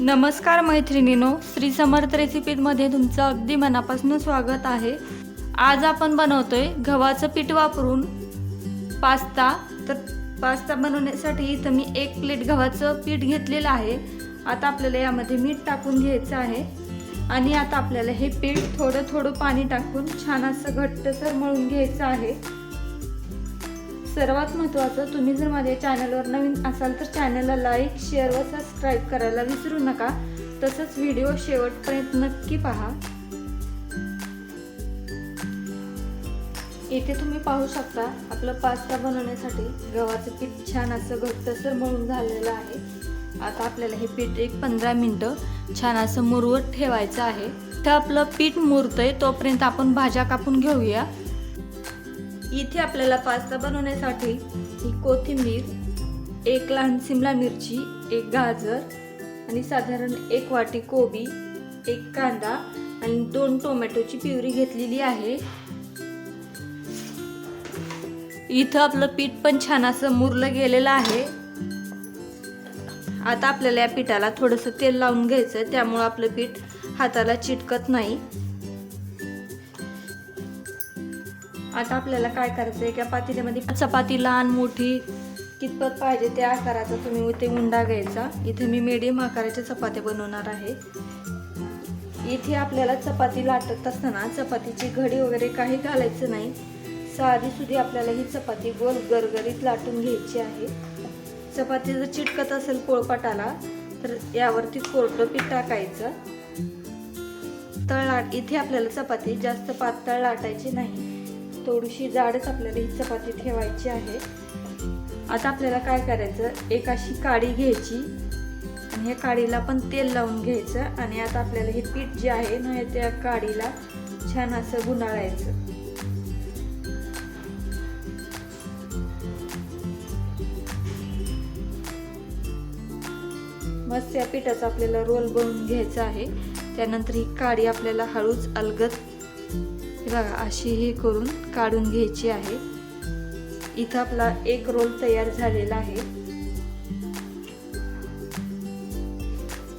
नमस्कार मैत्रिणीनो श्री समर्थ रेसिपीमध्ये तुमचं अगदी मनापासून स्वागत आहे. आज आपण बनवतोय गव्हाचं पीठ वापरून पास्ता. तर पास्ता बनवण्यासाठी इथं मी एक प्लेट गव्हाचं पीठ घेतलेलं आहे. आता आपल्याला यामध्ये मीठ टाकून घ्यायचं आहे. आणि आता आपल्याला हे पीठ थोडं थोडं पाणी टाकून छान असं घट्टसर मळून घ्यायचं आहे. सर्वात महत्त्वाचं तुम्ही जर माझ्या चॅनलवर नवीन असाल तर चॅनलला लाईक शेअर व सबस्क्राईब करायला विसरू नका. तसंच व्हिडिओ शेवटपर्यंत नक्की पहा. इथे तुम्ही पाहू शकता आपलं पास्ता बनवण्यासाठी गव्हाचं पीठ छान असं घट्टसर मळून झालेलं आहे. आता आपल्याला हे पीठ एक पंधरा मिनटं छान असं मुरवत ठेवायचं आहे. तर आपलं पीठ मुरतंय तोपर्यंत आपण भाज्या कापून घेऊया. इथे आपल्याला पास्ता बनवण्यासाठी ही कोथिंबीर एक लहान शिमला मिरची एक गाजर आणि साधारण एक वाटी कोबी एक कांदा आणि दोन टोमॅटोची प्युरी घेतलेली आहे. इथं आपलं पीठ पण छान असं मुरलं गेलेलं आहे. आता आपल्याला या पिठाला थोडंसं तेल लावून घ्यायचं त्यामुळं आपलं पीठ हाताला चिटकत नाही. आता आपल्याला काय करायचं आहे त्या पातेल्यामध्ये चपाती लहान मोठी कितपत पाहिजे त्या आकाराचा तुम्ही ते उंडा घ्यायचा. इथे मी मिडियम आकाराच्या चपात्या बनवणार आहे. इथे आपल्याला चपाती लाटत असताना चपातीची घडी वगैरे काही घालायचं नाही. साधी सुधी आपल्याला ही चपाती गोल गरगरीत लाटून घ्यायची आहे. चपाती जर चिटकत असेल पोळपाटाला तर यावरती कोरडं पीठ टाकायचं. तळ लाट इथे आपल्याला चपाती जास्त पातळ लाटायची नाही. थोडीशी जाडच आपल्याला ही चपाती ठेवायची आहे. आता आपल्याला काय करायचं? एक अशी काडी घ्यायची आणि या काडीला पण तेल लावून घ्यायचं आणि आता आपल्याला हे पीठ जे आहे ना त्या काडीला छान असं गुंडाळायचं. मस्त या पिठाचा आपल्याला रोल बनवून घ्यायचा आहे. त्यानंतर ही काडी आपल्याला हळूच अलगत बघा अशी हे करून काढून घ्यायची आहे. इथं आपला एक रोल तयार झालेला आहे.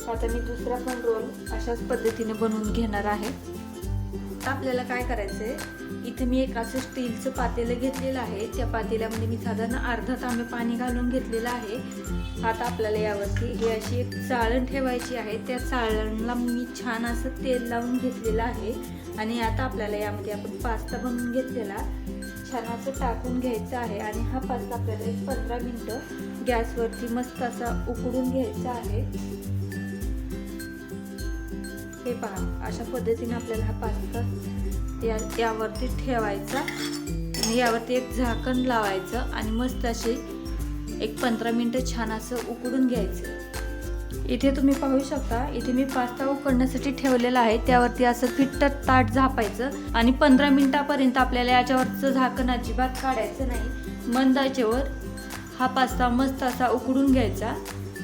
आता मी दुसरा पण रोल अशाच पद्धतीने बनवून घेणार आहे. आता आपल्याला काय करायचंय इथे मी एक असं स्टीलचं पातेलं घेतलेलं आहे. त्या पातेल्यामध्ये मी साधारण अर्धा तांबे पाणी घालून घेतलेलं आहे. आता आपल्याला यावरती ही अशी एक चाळण ठेवायची आहे. त्या चाळणला मी छान असं तेल लावून घेतलेलं आहे. आणि आता आपल्याला यामध्ये आपण पास्ता बनवून घेतलेला. छान असं टाकून घ्यायचं आहे आणि हा पास्ता आपल्याला एक पंधरा मिनटं गॅसवरती मस्त असा उकडून घ्यायचा आहे. हे पहा अशा पद्धतीने आपल्याला हा पास्ता या यावरती ठेवायचा. आणि यावरती एक झाकण लावायचं आणि मस्त असे एक पंधरा मिनटं छान असं उकडून घ्यायचं. इथे तुम्ही पाहू शकता इथे मी पास्ता उकडण्यासाठी ठेवलेला आहे. त्यावरती असं फिट्ट ताट झापायचं आणि पंधरा मिनिटापर्यंत आपल्याला याच्यावरचं झाकण अजिबात काढायचं नाही. मंदाचेवर हा पास्ता मस्त असा उकडून घ्यायचा.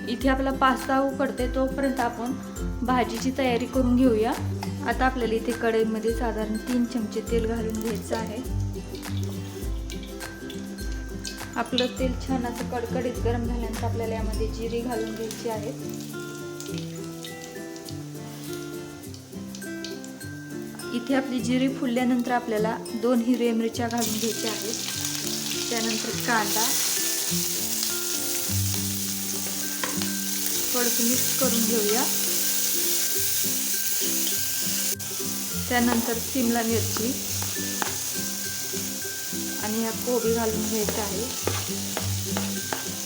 इथे आपला पास्ता उकडते तोपर्यंत आपण भाजीची तयारी करून घेऊया. आता आपल्याला इथे कढईमध्ये साधारण तीन चमचे तेल घालून घ्यायचं आहे. आपलं तेल छान असं कडकडीत गरम झाल्यानंतर आपल्याला यामध्ये जिरी घालून घ्यायची आहे. इथे आपली जिरी फुलल्यानंतर आपल्याला दोन हिरव्या मिरच्या घालून घ्यायच्या आहेत. त्यानंतर कांदा. थोडंसं मिक्स करून घेऊया. त्यानंतर सिमला मिरची. आणि ह्या कोबी घालून घ्यायचं आहे.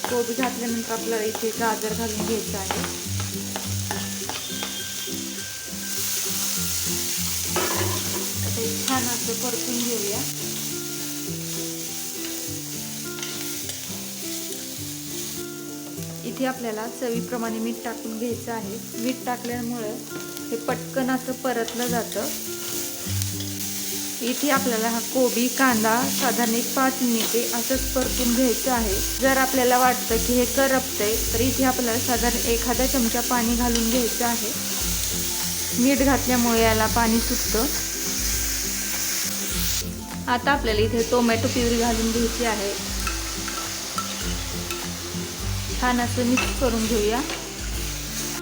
कोबी घातल्यानंतर आपल्याला इथे गाजर घालून घ्यायचं आहे. आता छान असं परतून घेऊया. इथे आपल्याला चवीप्रमाणे मीठ टाकून घ्यायचं आहे. मीठ टाकल्यामुळं हे पटकन असं परतलं जातं. इथे आपल्याला हा कोबी कांदा साधारण एक पाच मिनिटे असंच परतून घ्यायचं आहे. जर आपल्याला वाटतं की हे करपतंय तर इथे आपल्याला साधारण एखादा चमचा पाणी घालून घ्यायचं आहे. मीठ घातल्यामुळे याला पाणी सुटतं. आता आपल्याला इथे टोमॅटो प्युरी घालून घ्यायची आहे. छान असं मिक्स करून घेऊया.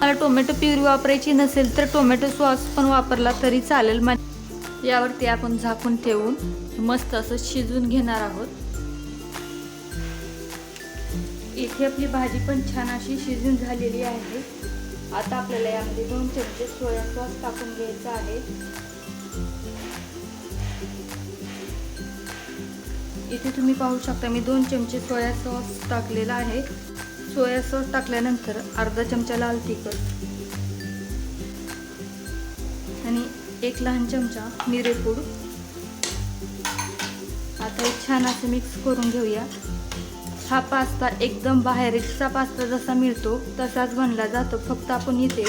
मला टोमॅटो प्युरी वापरायची नसेल तर टोमॅटो सॉस पण वापरला तरी चालेल. मा यावरती आपण झाकून ठेवून मस्त असं शिजून घेणार आहोत. इथे आपली भाजी पण छान अशी शिजून झालेली आहे. आता आपल्याला यामध्ये दोन चमचे सोया सॉस टाकून घ्यायचा आहे. इथे तुम्ही पाहू शकता मी दोन चमचे सोया सॉस टाकलेला आहे. सोया सॉस टाकल्यानंतर अर्धा चमचा लाल तिखट एक लहान चमचा मिरेपूड आता एक छान असं मिक्स करून घेऊया. हा पास्ता एकदम बाहेरचा पास्ता जसा मिळतो तसाच बनला जातो. फक्त आपण इथे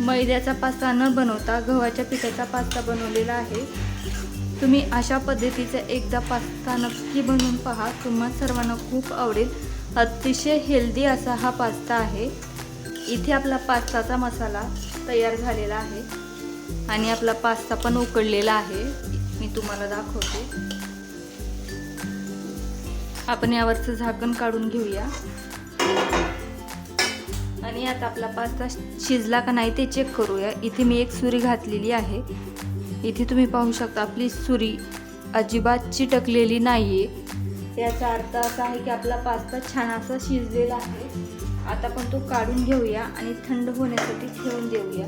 मैद्याचा पास्ता न बनवता गव्हाच्या पिठाचा पास्ता बनवलेला आहे. तुम्ही अशा पद्धतीचा एकदा पास्ता नक्की बनवून पहा. तुम्हा सर्वांना खूप आवडेल. अतिशय हेल्दी असा हा पास्ता आहे. इथे आपला पास्ताचा मसाला तयार झालेला आहे. आणि आपला पास्ता पण उकडलेला आहे. मी तुम्हाला दाखवते. आपण यावरचं झाकण काढून घेऊया. आणि आता आपला पास्ता शिजला का नाही ते चेक करूया. इथे मी एक सुरी घातलेली आहे. इथे तुम्ही पाहू शकता आपली सुरी अजिबात चिटकलेली नाही आहे याचा अर्थ असा आहे की आपला पास्ता छान असा शिजलेला आहे. आता आपण तो काढून घेऊया आणि थंड होण्यासाठी ठेवून देऊया.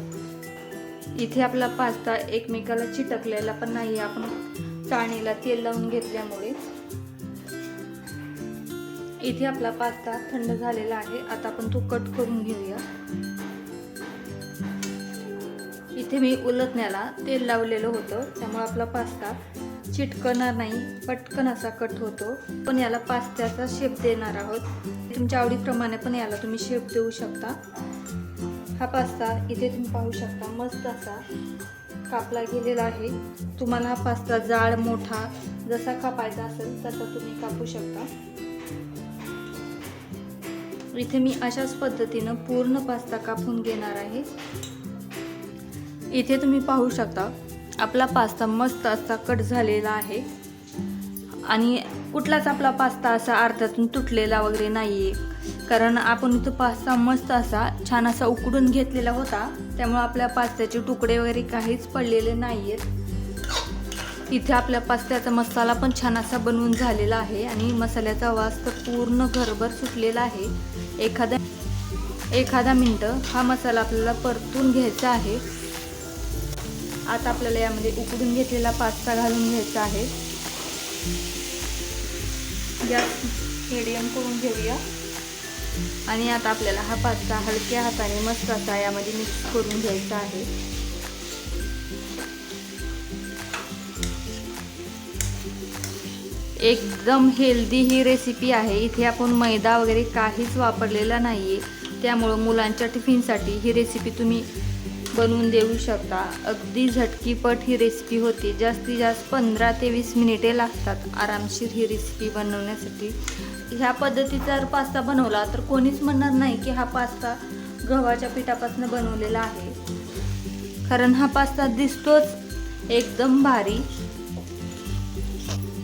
इथे आपला पास्ता एकमेकाला चिटकलेला पण नाही आपण चाळणीला तेल लावून घेतल्यामुळे. इथे आपला पास्ता थंड झालेला आहे आता आपण तो कट करून घेऊया. इथे मी उलटण्याला तेल लावलेलं होतं त्यामुळे आपला पास्ता चिटकणार नाही पटकन असा कट होतो. पण याला पास्त्याचा शेप देणार आहोत. तुमच्या आवडीप्रमाणे पण याला तुम्ही शेप देऊ शकता. हा पास्ता इथे तुम्ही पाहू शकता मस्त असा कापला गेलेला आहे. तुम्हाला हा पास्ता जाड मोठा जसा कापायचा असेल तसा तुम्ही कापू शकता. इथे मी अशाच पद्धतीनं पूर्ण पास्ता कापून घेणार आहे. इथे तुम्ही पाहू शकता आपला पास्ता मस्त असा कट झालेला आहे. आणि कुठलाच आपला पास्ता असा अर्ध्यातून तुटलेला वगैरे नाही आहे कारण आपण इथं पास्ता मस्त असा छान असा उकडून घेतलेला होता. त्यामुळे आपल्या पास्त्याचे तुकडे वगैरे काहीच पडलेले नाही आहेत इथे आपल्या पास्त्याचा मसाला पण छान असा बनवून झालेला आहे आणि मसाल्याचा वास तर पूर्ण घरभर सुटलेला आहे. एखाद्या एखादा मिनटं हा मसाला आपल्याला परतून घ्यायचा आहे. आता आपल्याला यामध्ये उकडून घेतलेला पास्ता घालून घ्यायचा आहे. गॅस मिडियम करून घेऊया. आणि आता आपल्याला हा पास्ता हलक्या हाताने मस्त असा यामध्ये मिक्स करून घ्यायचा आहे. एकदम हेल्दी ही रेसिपी आहे. इथे आपण मैदा वगैरे काहीच वापरलेला नाही आहे त्यामुळं मुलांच्या टिफिनसाठी ही रेसिपी तुम्ही बनवून देऊ शकता. अगदी झटकीपट ही रेसिपी होती. जास्तीत जास्त पंधरा ते वीस मिनिटे लागतात आरामशीर ही रेसिपी बनवण्यासाठी. ह्या पद्धतीचा जर पास्ता बनवला तर कोणीच म्हणणार नाही की हा पास्ता गव्हाच्या पिठापासून बनवलेला आहे. कारण हा पास्ता दिसतोच एकदम भारी.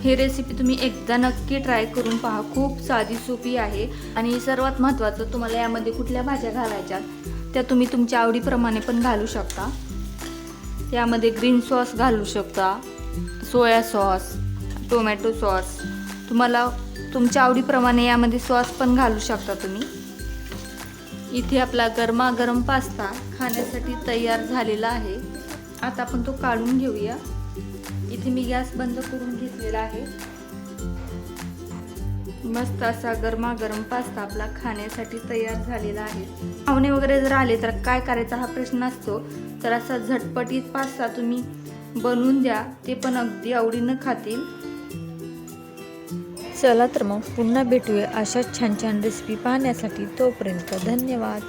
ही रेसिपी तुम्ही एकदा नक्की ट्राय करून पहा. खूप साधी सोपी आहे. आणि सर्वात महत्त्वाचं तुम्हाला यामध्ये कुठल्या भाज्या घालायच्या त्या तुम्ही तुमच्या आवडीप्रमाणे पण घालू शकता. यामध्ये ग्रीन सॉस घालू शकता सोया सॉस टोमॅटो सॉस तुम्हाला तुमच्या आवडीप्रमाणे यामध्ये सॉस पण घालू शकता तुम्ही. इथे आपला गरमागरम पास्ता खाण्यासाठी तयार झालेला आहे. आता आपण तो काढून घेऊया. इथे मी गॅस बंद करून घेतलेला आहे. मस्त असा गरमागरम पास्ता आपला खाण्यासाठी तयार झालेला आहे. पाहुणे वगैरे जर आले तर काय करायचा हा प्रश्न असतो तर असा झटपटीत पास्ता तुम्ही बनवून द्या. ते पण अगदी आवडीनं खातील. चला तर मग पुन्हा भेटूया अशाच छान छान रेसिपी पाहण्यासाठी. तोपर्यंत धन्यवाद.